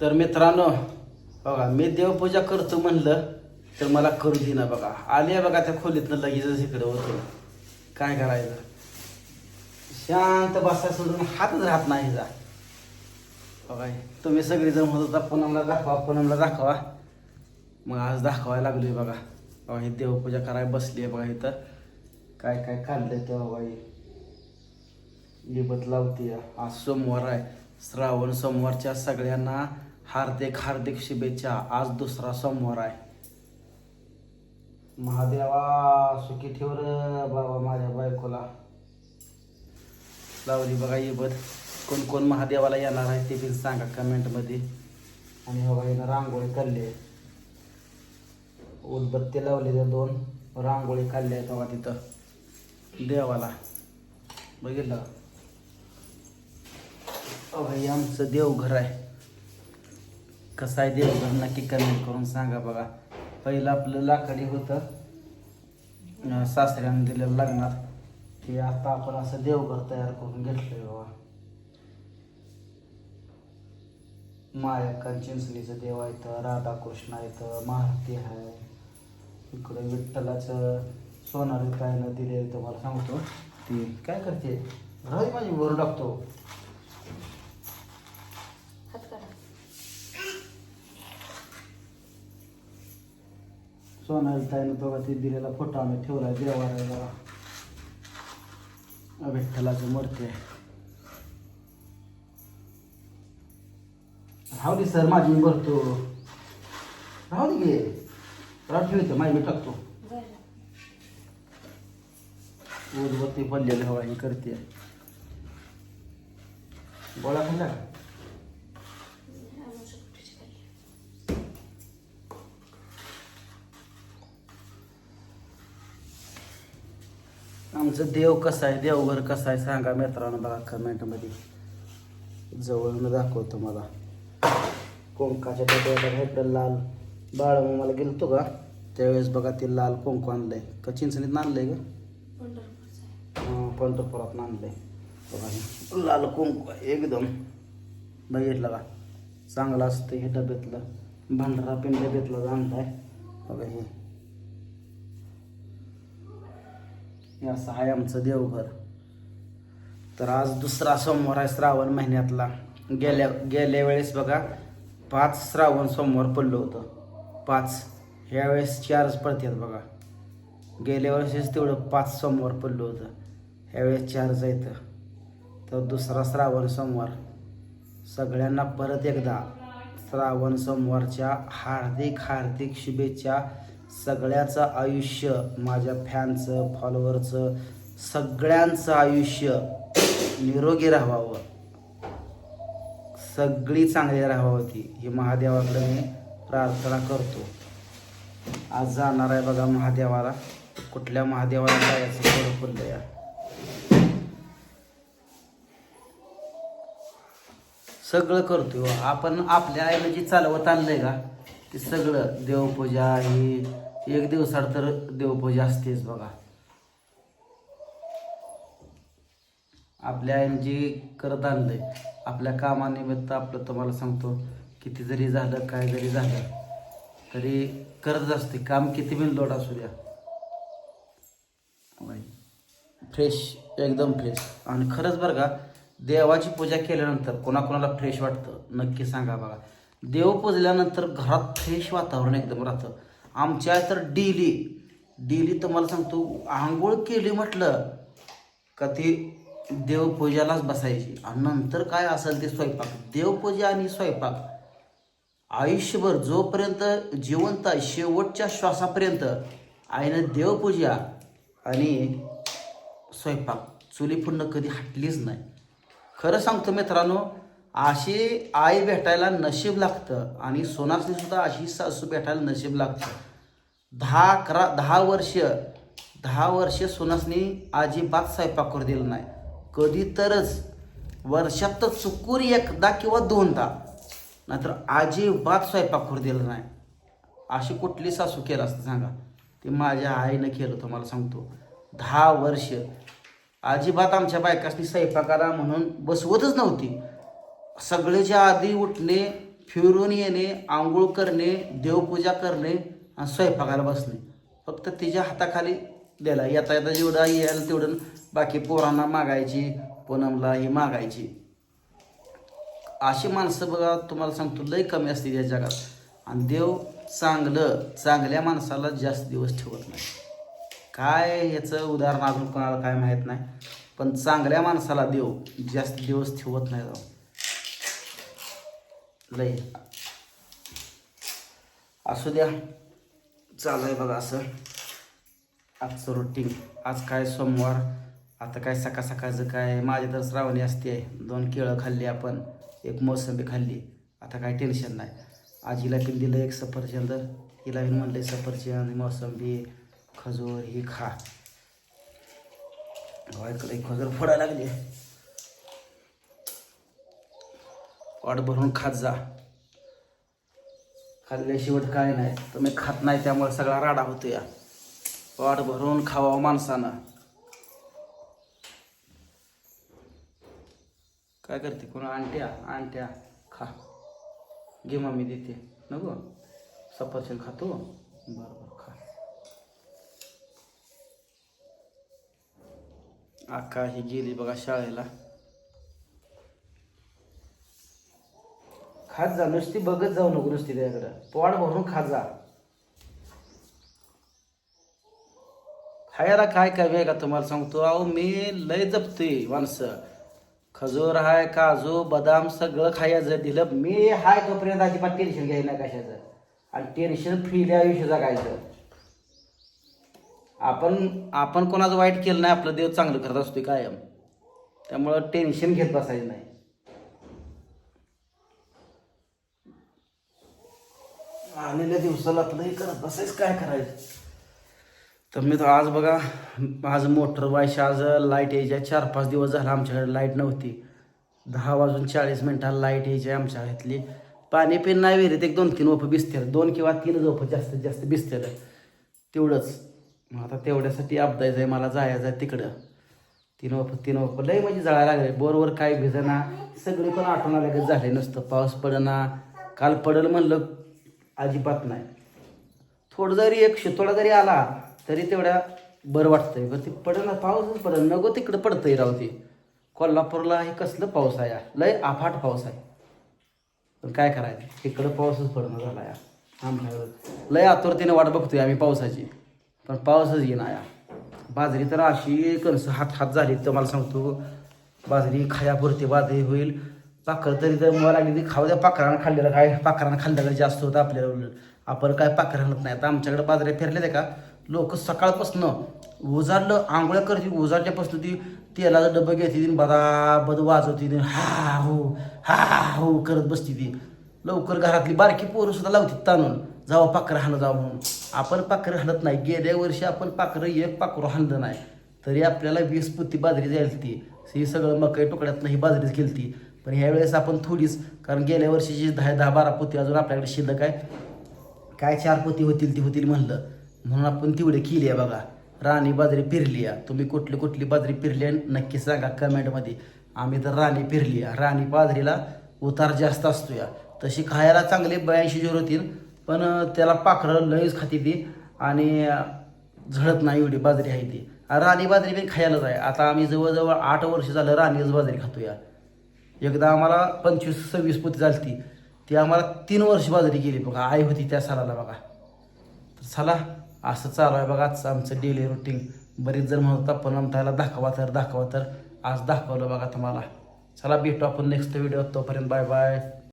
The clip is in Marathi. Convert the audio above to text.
तर मित्रांनो बघा मी देवपूजा करतो म्हणलं तर मला करू देना बघा. आले बघा त्या खोलीतनं लगेचच इकडे होतो. काय करायचं? शांत बसा सोडून हातच राहत नाही जा. बघा तुम्ही सगळेजण होत होता पूनमला दाखवा पूनमला दाखवा. मग आज दाखवायला लागलोय बघा. बघा ही देवपूजा करायला बसली आहे बघा इथं. काय काय खाल्लं तेव्हा बघा लिबत लावते आज सोमवार आहे. श्रावण सोमवारच्या सगळ्यांना हार्दिक हार्दिक शुभेच्छा. आज दुसरा सोमवार आहे. महादेवा सुखी ठेव बाबा माझ्या बायकोला. लावली बघा इबत कोण कोण महादेवाला येणार आहे ते पण सांगा कमेंटमध्ये आणि हो बघा हिनं रांगोळी काढली आहे. उदबत्ती लावलेल्या दोन. रांगोळी काढल्या आहेत बघा तिथं. देवाला. बघितलं? अभय आमचं देवघर आहे. कसं आहे देवघर नक्की कमेंट करून सांगा बघा. पहिलं आपलं लाकडी होतं. सासऱ्यानं दिलेलं लग्नात. ते आता आपण असं देवघर तयार करून घेतलंय बाबा. मायक्का चिंचणीचं देव आहे इथं राधाकृष्ण आहे तर मारुती आहे. इकडे विठ्ठलाचं सोनारी कायनं दिले तुम्हाला सांगतो. ती काय करते? राही माझी वर टाकतो सोनाली ताईनं बघा ते दिलेला फोटो आम्ही ठेवला देवाला विठ्ठलाचं मूर्ती राहू दे सर माझी मी भरतो. राहू दे गे राहू ठेवतो माझी मी टाकतो. बरं उदबत्ती पडलेली हवा ही करते. गोळा खाल्ला का? आणू शकतो तुझ्या खाली. आमचं देव कसं आहे देवघर कसं आहे सांगा मित्रांनो बघा कमेंटमध्ये जवळून दाखवतो मला. कोंकाच्या डब्याला भेटलं लाल. बाळ मला गेलतो का? त्यावेळेस बघा ते लाल कोंकू आणलंय. का चिंचणीत आणलंय का? आहे. पंढरपुरात आणलंय. बघा लाल कुंकू आहे एकदम. बघितलं का? चांगलं असतं हे डब्यातलं. भंडारा पिन डब्यातलं आणलाय बघा हे. हे असं आहे आमचं देवघर. तर आज दुसरा सोमवार आहे श्रावण महिन्यातला. गेल्या गेल्या वेळेस बघा पाच श्रावण सोमवार पडलं होतं. पाच. ह्या वेळेस चारच पडतात बघा. गेल्या वर्षीच तेवढं पाच सोमवार पडलं होतं. ह्यावेळेस चारच येतं तर दुसरा श्रावण सोमवार. सगळ्यांना परत एकदा श्रावण सोमवारच्या हार्दिक हार्दिक शुभेच्छा. सगळ्याचं आयुष्य माझ्या फॅनचं फॉलोअरचं सगळ्यांचं आयुष्य निरोगी राहावं. सगळी चांगली राहावती ही महादेवाकडे मी प्रार्थना करतो. आज जाणार आहे बघा महादेवाला. कुठल्या महादेवाला जायचं थोडं पडलं या सगळं करतो हो. आपण आपल्या ऐवजी चालवत आणलंय का? ते सगळं देवपूजा ही एक दिवसाड तर देवपूजा असतेच बघा. आपल्या यांची जे करत आणलंय आपल्या कामानिमित्त आपलं तुम्हाला सांगतो किती जरी झालं काय जरी झालं तरी करत असते. काम किती बिन लोड असू द्या. फ्रेश एकदम फ्रेश. आणि खरंच बरं का देवाची पूजा केल्यानंतर कोणाकोणाला फ्रेश वाटतं नक्की सांगा बघा. देव पूजल्यानंतर घरात फ्रेश वातावरण एकदम राहतं. आमच्या तर डेली डेली तुम्हाला सांगतो आंघोळ केली म्हटलं का ती देवपूजालाच बसायची. आणि नंतर काय असेल ते स्वयंपाक. देवपूजा आणि स्वयंपाक. आयुष्यभर जोपर्यंत जिवंत आहे शेवटच्या श्वासापर्यंत आईनं देवपूजा आणि स्वयंपाक. चुली पुन्हा कधी हटलीच नाही. खरं सांगतो मित्रांनो अशी आई भेटायला नशीब लागतं आणि सोनासनी सुद्धा अशी सासू भेटायला नशीब लागतं. दहा अकरा दहा वर्ष दहा वर्ष सोनासनी अजिबात स्वयंपाक करू दिला नाही. कधी तरच वर्षात तर चुकून एकदा किंवा दोनदा नाहीतर अजिबात स्वयंपाक करू दिला नाही. अशी कुठली सासू केलं असतं सांगा? ते माझ्या आईनं केलं तुम्हाला सांगतो. दहा वर्ष. अजिबात आमच्या बायकासनी स्वयंपाकाला म्हणून बसवतच नव्हती. सगळ्याच्या आधी उठणे फिरून येणे आंघोळ करणे देवपूजा करणे आणि स्वयंपाकाला बसणे. फक्त तिच्या हाताखाली द्यायला. येता येता जेवढं येईल तेवढं बाकी पोरांना मागायची पूनमला ही मागायची. अशी माणसं बघा तुम्हाला सांगतो लय कमी असते या जगात. आणि देव चांगलं चांगल्या माणसाला जास्त दिवस ठेवत नाही. काय याचं उदाहरण अजून कोणाला काय माहीत नाही. पण चांगल्या माणसाला देव जास्त दिवस ठेवत नाही जाऊ लय. असू द्या चालू आहे बघा असं. आजचं रुटीन आज काय सोमवार आता काय सकाळ सकाळचं काय माझी तर श्रावणी असते. दोन केळं खाल्ली आपण एक मोसंबी खाल्ली. आता काय टेन्शन नाही. आजीला पण दिलं एक सफरचंद. हिला पण म्हणलं सफरचंद मोसंबी खजूर ही खा. इकडे खजूर फोडायला लागली. वाट भरून खात जा. खाल्ल्याशिवाय काय नाही. तुम्ही खात नाही त्यामुळे सगळा राडा होतो या. वाट भरून खावा माणसानं. काय करते कोणा? आणट्या आणट्या खा. घे मम्मी देते. नको? सफरचंद खातो? बरं बरं खा. आका ही गेली बघा शाळेला. खात जा नुसती बघत जाऊ नको नुसती त्याकडं पोट भरून खात जा. खायला काय काय वेग का तुम्हाला सांगतो. अहो मी लय जपते माणसं. खजूर हाय काजू बदाम सगळं खायचं दिलं. मी हाय तोपर्यंत अजिबात टेन्शन घ्यायला नाही कशाचं. आणि टेन्शन फ्रील्या आयुष्य जगायचं. आपण आपण कोणाचं वाईट केलं नाही आपलं देव चांगलं करत असतो कायम. त्यामुळं टेन्शन घेत बसायचं नाही. आलेल्या दिवसाला आपलं हे करत बसायच काय करायचं? तर मी तर आज बघा आज मोटर वायशी आज लाइट यायच्या चार पाच दिवस झाला आमच्याकडे लाइट नव्हती. दहा वाजून चाळीस मिनिटाला लाइट यायची आमच्या घरातली पाणी पिण नाही विहिरीत एक दोन तीन ओपं बिसतेल दोन किंवा तीन झोपं जास्तीत जास्त बिसतेल तेवढंच. मग आता तेवढ्यासाठी अपदायचं आहे मला जायचं आहे तिकडं. तीन वप तीन वप लय म्हणजे जळायला लागले बोरवर काय भिजना सगळी पण आठवण आल्यागत झाले नुसतं. पाऊस पडना काल पडल म्हणलं अजिबात नाही. थोडं जरी एक शितोडा जरी आला तरी तेवढ्या बरं वाटतंय. बरं ते पडेना पाऊसच पडेल नको तिकडं पडतंय राव ते. कोल्हापूरला हे कसलं पाऊस आहे या? लय अफाट पाऊस आहे. पण काय करायचं? इकडं पाऊसच पडणं झाला या. आमच्याकडं. लय आतुरतेने वाट बघतोय आम्ही पावसाची. पण पाऊसच येईना या. बाजरी तर अशी कणस हात हात झाली तर मला सांगतो बाजरी खायापुरती बाजरी होईल. पाखर तरी तर मला लागली ती खाऊ द्या. पाखरानं खाल्लेलं काय? पाखरानं खाल्लेलं जास्त होतं आपल्याला उलट. आपण काय पाखर घालत नाही. आता आमच्याकडे बाजारे फिरले ते का? लोक सकाळपासून उजाडलं आंघोळ्या करते उजाडल्यापासून ती तेलाचं डबं घेते ती बदाबद वाजवते ती हा हो हा हो करत बसते ती. लवकर घरातली बारकी पोरं सुद्धा लावते ताणून. जावं पाखरं हाणं जावं म्हणून. आपण पाखरं हाणत नाही. गेल्या वर्षी आपण पाखरं एक पाखरं हाणलं नाही. तरी आपल्याला वीस पुती बाजरी जायला ती. ही सगळं मकई तुकड्यातनं ही बाजरीच गेलती. पण ह्यावेळेस आपण थोडीच कारण गेल्या वर्षीची दहा दहा बारा पोती अजून आपल्याकडे शिल्लक आहे. काय चार पोती होतील ती होतील म्हणलं. म्हणून आपण तेवढे केली आहे बघा. राणी बाजरी फिरली आहे. तुम्ही कुठली कुठली बाजरी फिरली आहे नक्की सांगा कमेंटमध्ये. आम्ही तर राणी फिरली आहे. राणी बाजरीला उतार जास्त असतो या तशी खायला चांगले ब्याऐंशी जोर होतील पण त्याला पाखरं लईच खाती ती. आणि झडत नाही एवढी बाजरी आहे ती. राणी बाजरी पण खायलाच आहे. आता आम्ही जवळजवळ आठ वर्ष झालं राणीच बाजरी खातो या एकदा आम्हाला पंचवीस सव्वीस पोती झाली ती आम्हाला तीन वर्ष बाजरी गेली बघा आई होती त्या सालाला बघा. तर चला असं चालू आहे बघा आजचं आमचं डेली रुटीन बरेच जण म्हणत होता पण आमच्याला दाखवा तर दाखवा तर. आज दाखवलं बघा तुम्हाला. चला भेटू आपण नेक्स्ट व्हिडिओ तोपर्यंत बाय बाय